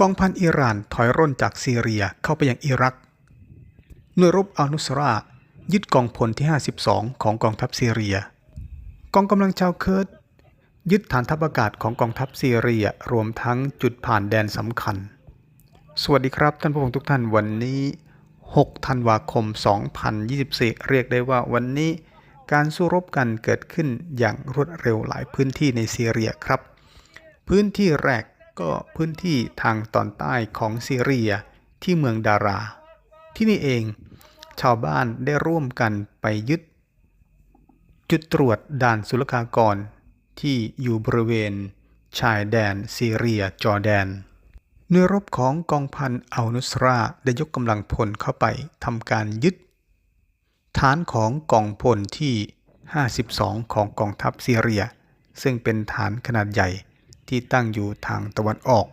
กองพันอิหร่านถอยร่นจากซีเรียเข้าไปยังอิรัก หน่วยรบอัลนุสรายึดกองพลที่ 52 ของกองทัพซีเรีย กองกำลังชาวเคิร์ดยึดฐานทัพอากาศของกองทัพซีเรียรวมทั้งจุดผ่านแดนสำคัญ สวัสดีครับท่านผู้ชมทุกท่านวันนี้ 6 ธันวาคม 2024 เรียกได้ว่าวันนี้การสู้รบกันเกิดขึ้นอย่างรวดเร็วหลายพื้นที่ในซีเรียครับ พื้นที่แรก ก็พื้นที่ทางตอนใต้ของซีเรียที่เมืองดารา ที่นี่เองชาวบ้านได้ร่วมกันไปยึด จุดตรวจด่านศุลกากร ที่อยู่บริเวณ ชายแดนซีเรียจอร์แดนหน่วยรบของกองพันอัลนุสราได้ยกกำลังพลเข้าไปทำการยึด ฐานของกองพลที่ 52 ของกองทัพซีเรีย ซึ่งเป็นฐานขนาดใหญ่ ที่ตั้งอยู่ทางตะวันออก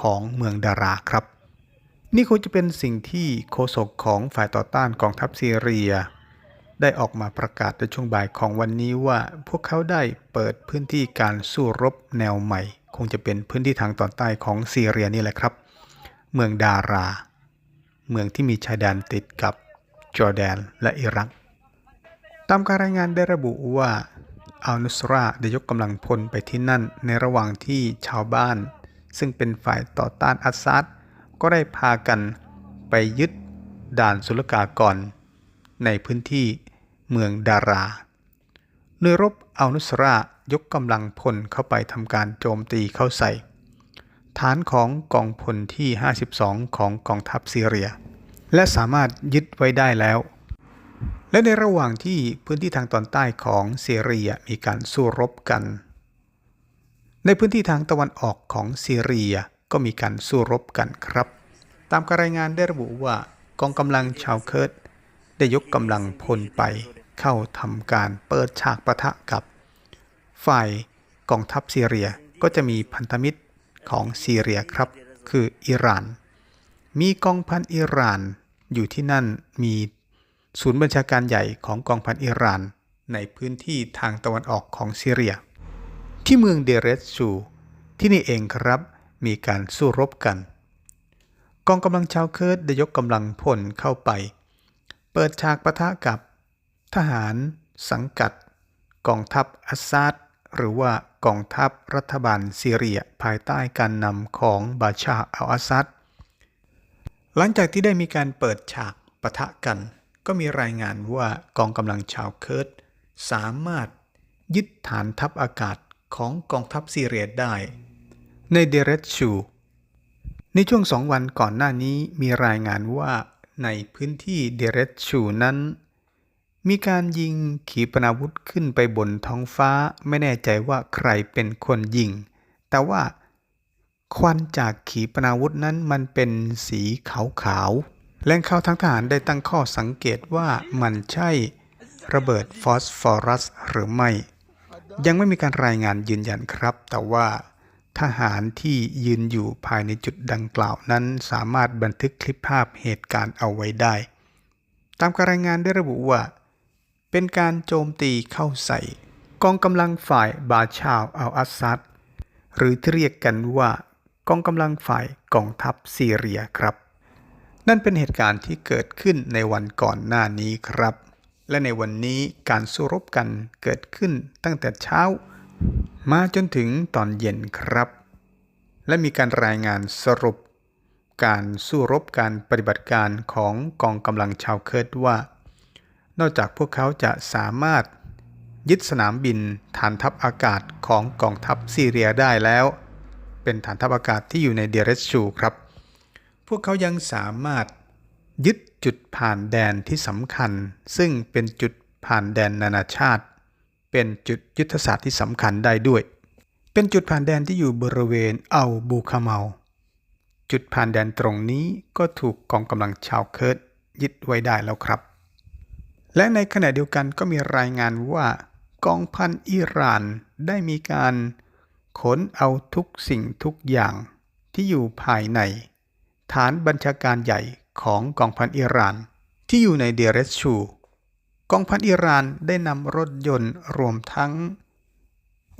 ของเมืองดาราครับ นี่คงจะเป็นสิ่งที่โฆษกของฝ่ายต่อต้านกองทัพซีเรีย ได้ออกมาประกาศในช่วงบ่ายของวันนี้ว่าพวกเขาได้เปิดพื้นที่การสู้รบแนวใหม่ คงจะเป็นพื้นที่ทางตอนใต้ของซีเรียนี่แหละครับ เมืองดารา เมืองที่มีชายแดนติดกับจอร์แดนและอิรักตามการรายงานได้ระบุว่า อัลนุสราได้ยกกำลังพลไปที่นั่นในระหว่างที่ชาวบ้าน ซึ่งเป็นฝ่ายต่อต้านอัสซัดก็ได้พากันไปยึดด่านศุลกากร ในพื้นที่เมืองดาราหน่วยรบอัลนุสรายกกำลังพลเข้าไปทำการโจมตีเข้าใส่ ฐานของกองพลที่ 52 ของกองทัพซีเรีย และสามารถยึดไว้ได้แล้ว และในระหว่างที่พื้นที่ทางตอนใต้ของซีเรียมีการสู้รบกัน ในพื้นที่ทางตะวันออกของซีเรียก็มีการสู้รบกันครับ ตามการรายงานได้ระบุว่ากองกำลังชาวเคิร์ดได้ยกกำลังพลไปเข้าทำการเปิดฉากปะทะกับ ฝ่ายกองทัพซีเรียก็จะมีพันธมิตรของซีเรียครับ คืออิหร่าน มีกองพันอิหร่านอยู่ที่นั่นมี ศูนย์บัญชาการใหญ่ของกองพันอิหร่าน ในพื้นที่ทางตะวันออกของซีเรีย ที่เมืองเดเรสชูที่นี่เองครับมีการสู้รบกัน กองกำลังชาวเคิร์ดได้ยกกำลังพลเข้าไป เปิดฉากปะทะกับ ทหาร สังกัด กองทัพอัสซาดหรือว่ากองทัพรัฐบาลซีเรียภายใต้การนำของบาชาอัลอาซัดหลังจากที่ได้มีการเปิดฉากปะทะกัน ก็มีรายงานว่ากองกำลังชาวเคิร์ดสามารถยึดฐานทัพอากาศของกองทัพซีเรียได้ ในเดเรตชู ในช่วงสองวันก่อนหน้านี้มีรายงานว่าในพื้นที่เดเรตชูนั้น มีการยิงขีปนาวุธขึ้นไปบนท้องฟ้าไม่แน่ใจว่าใครเป็นคนยิง แต่ว่าควันจากขีปนาวุธนั้นมันเป็นสีขาวๆ แหล่งข่าวทางทหารได้ตั้งข้อสังเกตว่ามันใช่ระเบิดฟอสฟอรัสหรือไม่ ยังไม่มีการรายงานยืนยันครับ แต่ว่าทหารที่ยืนอยู่ภายในจุดดังกล่าวนั้นสามารถบันทึกคลิปภาพเหตุการณ์เอาไว้ได้ ตามการรายงานได้ระบุว่า เป็นการโจมตีเข้าใส่ กองกำลังฝ่ายบาชาวอัลอาซัดหรือที่เรียกกันว่ากองกำลังฝ่ายกองทัพซีเรียครับ นั่นเป็นเหตุการณ์ที่เกิดขึ้นในวันก่อนหน้านี้ครับ และในวันนี้การสู้รบกันเกิดขึ้นตั้งแต่เช้า มาจนถึงตอนเย็นครับ และมีการรายงานสรุป การสู้รบการปฏิบัติการของกองกำลังชาวเคิร์ดว่า นอกจากพวกเขาจะสามารถยึดสนามบินฐานทัพอากาศของกองทัพซีเรียได้แล้ว เป็นฐานทัพอากาศที่อยู่ในเดเรสชูครับ วกเขายังสามารถยึดจุดผ่านแดนที่สำคัญ ซึ่งเป็นจุดผ่านแดนนานาชาติ เป็นจุดยุทธศาสตร์ที่สำคัญได้ด้วย เป็นจุดผ่านแดนที่อยู่บริเวณอัลบูคาเมา จุดผ่านแดนตรงนี้ก็ถูกกองกำลังชาวเคิร์ดยึดไว้ได้แล้วครับ และในขณะเดียวกันก็มีรายงานว่ากองพันอิหร่านได้มีการขนเอาทุกสิ่งทุกอย่างที่อยู่ภายใน ฐานบัญชาการใหญ่ของกองพันอิหร่าน ที่อยู่ในเดเรสชู กองพันอิหร่านได้นำรถยนต์รวมทั้ง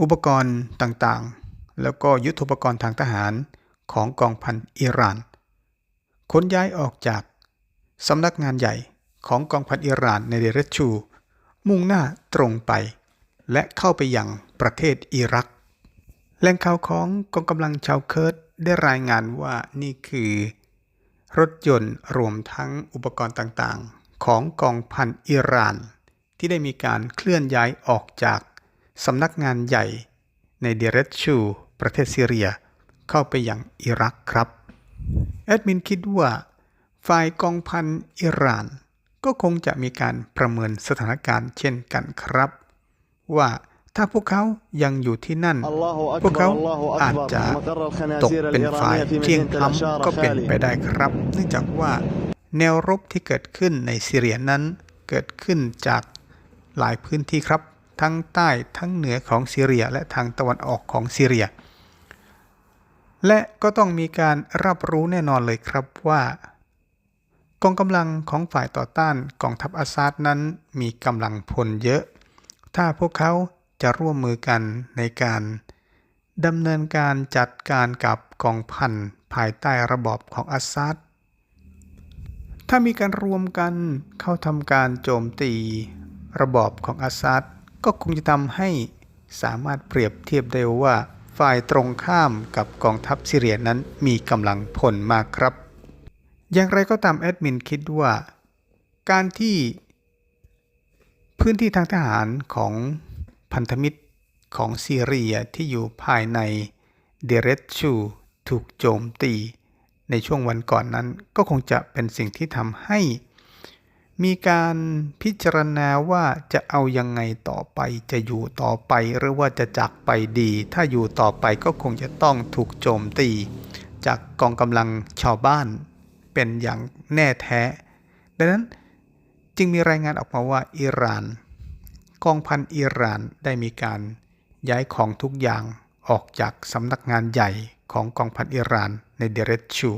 อุปกรณ์ต่างๆ แล้วก็ยุทโธปกรณ์ทางทหารของกองพันอิหร่านขนย้ายออกจากสำนักงานใหญ่ของกองพันอิหร่านในเดเรชชู มุ่งหน้าตรงไป และเข้าไปยังประเทศอิรักแหล่งข่าวของกองกำลังชาวเคิร์ดได้รายงานว่านี่คือ รถยนต์รวมทั้งอุปกรณ์ต่างๆ ของกองพันอิหร่าน ที่ได้มีการเคลื่อนย้ายออกจากสำนักงานใหญ่ในเดเรชชูประเทศซีเรีย เข้าไปยังอิรักครับ แอดมินคิดว่า ฝ่ายกองพันอิหร่าน ก็คงจะมีการประเมินสถานการณ์เช่นกันครับ ว่า ถ้าพวกเขายังอยู่ที่นั่น พวกเขาอาจจะตกเป็นฝ่ายเพียงพล้ำก็เป็นไปได้ครับ เนื่องจากว่า แนวรบที่เกิดขึ้นในซีเรียนั้นเกิดขึ้นจากหลายพื้นที่ครับ ทั้งใต้ทั้งเหนือของซีเรียและทางตะวันออกของซีเรีย และก็ต้องมีการรับรู้แน่นอนเลยครับว่ากองกำลังของฝ่ายต่อต้านกองทัพอาซาดนั้นมีกำลังพลเยอะ ถ้าพวกเขา จะร่วมมือกันในการดำเนินการจัดการกับกองพันภายใต้ระบอบของอาซาดถ้ามีการรวมกันเข้าทำการโจมตี ระบอบของอาซาดก็คงจะทำให้สามารถเปรียบเทียบได้ว่าฝ่ายตรงข้ามกับกองทัพซีเรียนั้นมีกำลังพลมากครับ อย่างไรก็ตามแอดมินคิดว่า การที่พื้นที่ทางทหารของ พันธมิตรของซีเรียที่อยู่ภายในเดเรชชูถูกโจมตี ในช่วงวันก่อนนั้นก็คงจะเป็นสิ่งที่ทำให้ มีการพิจารณาว่าจะเอายังไงต่อไปจะอยู่ต่อไปหรือว่าจะจากไปดี ถ้าอยู่ต่อไปก็คงจะต้องถูกโจมตี จากกองกำลังชาวบ้านเป็นอย่างแน่แท้ ดังนั้นจึงมีรายงานออกมาว่าอิหร่าน กองพันอิหร่านได้มีการย้ายของทุกอย่างออกจากสำนักงานใหญ่ของกองพันอิหร่านในเดเรชชู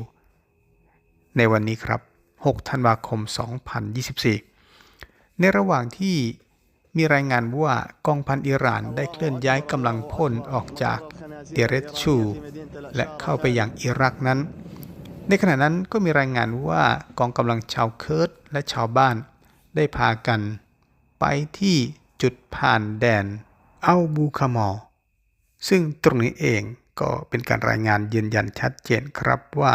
ในวันนี้ครับ 6 ธันวาคม 2024 ในระหว่างที่มีรายงานว่ากองพันอิหร่านได้เคลื่อนย้ายกำลังพลออกจากเดเรชชู และเข้าไปยังอิรักนั้น ในขณะนั้นก็มีรายงานว่ากองกำลังชาวเคิร์ดและชาวบ้านได้พากัน ไปที่ จุดผ่านแดนอัลบูคามอซึ่งตรงนี้เองก็เป็นการรายงานยืนยันชัดเจนครับว่า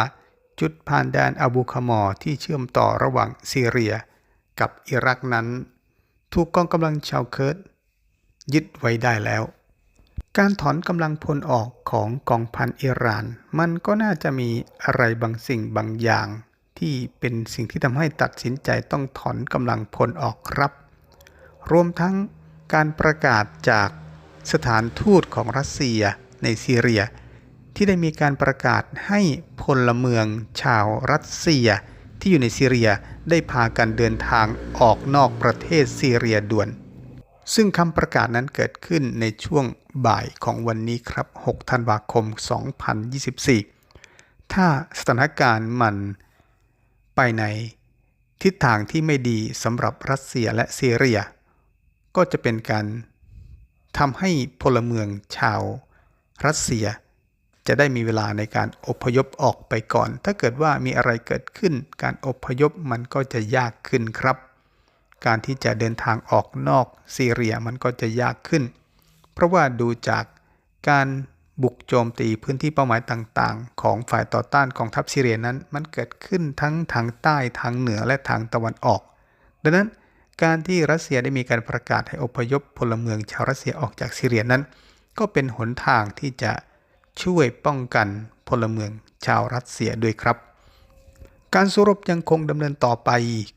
จุดผ่านแดนอัลบูคามอที่เชื่อมต่อระหว่างซีเรีย กับอิรักนั้น ถูกกองกำลังชาวเคิร์ดยึดไว้ได้แล้ว การถอนกำลังพลออกของกองพันอิหร่าน มันก็น่าจะมีอะไรบางสิ่งบางอย่าง ที่เป็นสิ่งที่ทำให้ตัดสินใจต้องถอนกำลังพลออกครับ รวมทั้งการประกาศจากสถานทูตของรัสเซียในซีเรีย ที่ได้มีการประกาศให้พลเมืองชาวรัสเซีย ที่อยู่ในซีเรียได้พากันเดินทางออกนอกประเทศซีเรียด่วน ซึ่งคำประกาศนั้นเกิดขึ้นในช่วงบ่ายของวันนี้ครับ 6 ธันวาคม 2024 ถ้าสถานการณ์มันไปในทิศทางที่ไม่ดีสำหรับรัสเซียและซีเรีย ก็จะเป็นการทำให้พลเมืองชาวรัสเซีย จะได้มีเวลาในการอพยพออกไปก่อน ถ้าเกิดว่ามีอะไรเกิดขึ้น การอพยพมันก็จะยากขึ้นครับ การที่จะเดินทางออกนอกซีเรียมันก็จะยากขึ้น เพราะว่าดูจากการบุกโจมตีพื้นที่เป้าหมายต่างๆ ของฝ่ายต่อต้านกองทัพซีเรียนั้น มันเกิดขึ้นทั้งทางใต้ทางเหนือและทางตะวันออก ดังนั้น การที่รัสเซียได้มีการประกาศให้อพยพพลเมืองชาวรัสเซียออกจากซีเรียนั้น ก็เป็นหนทางที่จะช่วยป้องกันพลเมืองชาวรัสเซียด้วยครับ การสู้รบยังคงดำเนินต่อไป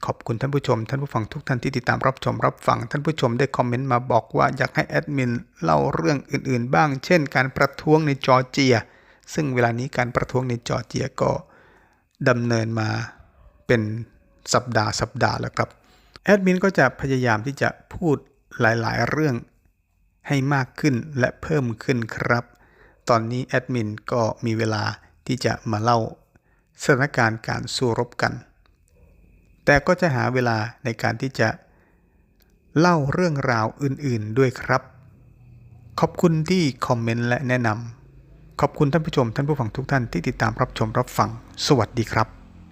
ขอบคุณท่านผู้ชม ท่านผู้ฟังทุกท่านที่ติดตามรับชมรับฟัง ท่านผู้ชมได้คอมเมนต์มาบอกว่าอยากให้แอดมินเล่าเรื่องอื่น ๆ บ้าง เช่น การประท้วงในจอร์เจีย ซึ่งเวลานี้การประท้วงในจอร์เจียก็ดำเนินมาเป็นสัปดาห์สัปดาห์แล้วครับ แอดมินก็จะพยายามที่จะพูดหลายๆ เรื่องให้มากขึ้นและเพิ่มขึ้นครับ ตอนนี้แอดมินก็มีเวลาที่จะมาเล่าสถานการณ์การสู้รบกัน แต่ก็จะหาเวลาในการที่จะเล่าเรื่องราวอื่นๆด้วยครับ ขอบคุณที่คอมเมนต์และแนะนำขอบคุณท่านผู้ชมท่านผู้ฟังทุกท่านที่ติดตามรับชมรับฟัง สวัสดีครับ